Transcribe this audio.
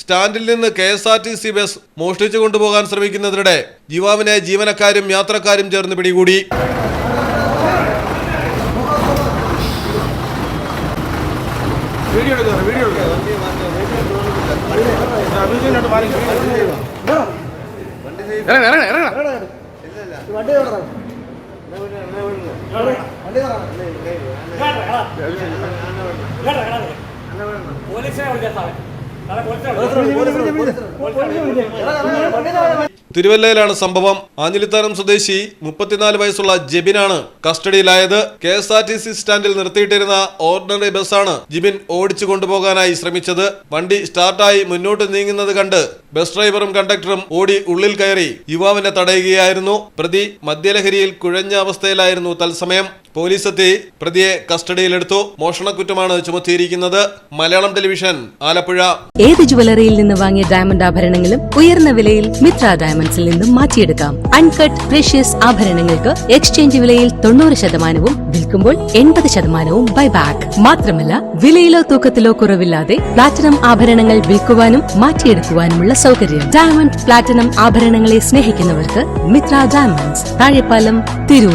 സ്റ്റാൻഡിൽ നിന്ന് K S R T C bus മോഷ്ടിച്ചു കൊണ്ടുപോകാൻ ശ്രമിക്കുന്നതിനിടെ യുവാവിനെ ജീവനക്കാരും യാത്രക്കാരും ചേർന്ന് പിടികൂടി. വീഡിയോ എടുക്കുക വീഡിയോ ഇറങ്ങ. വണ്ടി പോലീസിനെ വിളിക്കാം സാറേ. തിരുവല്ലയിലാണ് സംഭവം. ആഞ്ഞിലിത്താനം സ്വദേശി മുപ്പത്തിനാല് വയസ്സുള്ള ജെബിനാണ് കസ്റ്റഡിയിലായത്. K S R T C സ്റ്റാൻഡിൽ നിർത്തിയിട്ടിരുന്ന ഓർഡിനറി ബസ്സാണ് ജിബിൻ ഓടിച്ചു കൊണ്ടുപോകാനായി ശ്രമിച്ചത്. വണ്ടി സ്റ്റാർട്ടായി മുന്നോട്ട് നീങ്ങുന്നത് കണ്ട് ബസ് ഡ്രൈവറും കണ്ടക്ടറും ഓടി ഉള്ളിൽ കയറി യുവാവിനെ തടയുകയായിരുന്നു. പ്രതി മദ്യലഹരിയിൽ കുഴഞ്ഞ അവസ്ഥയിലായിരുന്നു തത്സമയം. പോലീസ് എത്തി. പ്രതിയെ കസ്റ്റഡിയിലെടുത്തു. മോഷണക്കുറ്റമാണ് ചുമത്തിയിരിക്കുന്നത്. മലയാളം ടെലിവിഷൻ ആലപ്പുഴ. ഏത് ജുവലറിയിൽ നിന്ന് വാങ്ങിയ ഡയമണ്ട് ആഭരണങ്ങളും ഉയർന്ന വിലയിൽ മിത്ര ഡയമണ്ട്സിൽ നിന്നും മാറ്റിയെടുക്കാം. അൺകട്ട് പ്രഷ്യസ് ആഭരണങ്ങൾക്ക് എക്സ്ചേഞ്ച് വിലയിൽ തൊണ്ണൂറ് ശതമാനവും വിൽക്കുമ്പോൾ എൺപത് ശതമാനവും ബൈബാക്ക് മാത്രമല്ല വിലയിലോ തൂക്കത്തിലോ കുറവില്ലാതെ പ്ലാറ്റിനം ആഭരണങ്ങൾ വിൽക്കുവാനും മാറ്റിയെടുക്കുവാനുമുള്ള സൗകര്യം. ഡയമണ്ട് പ്ലാറ്റിനം ആഭരണങ്ങളെ സ്നേഹിക്കുന്നവർക്ക് മിത്ര ഡയമണ്ട്സ് താഴെപ്പാലം തിരൂർ.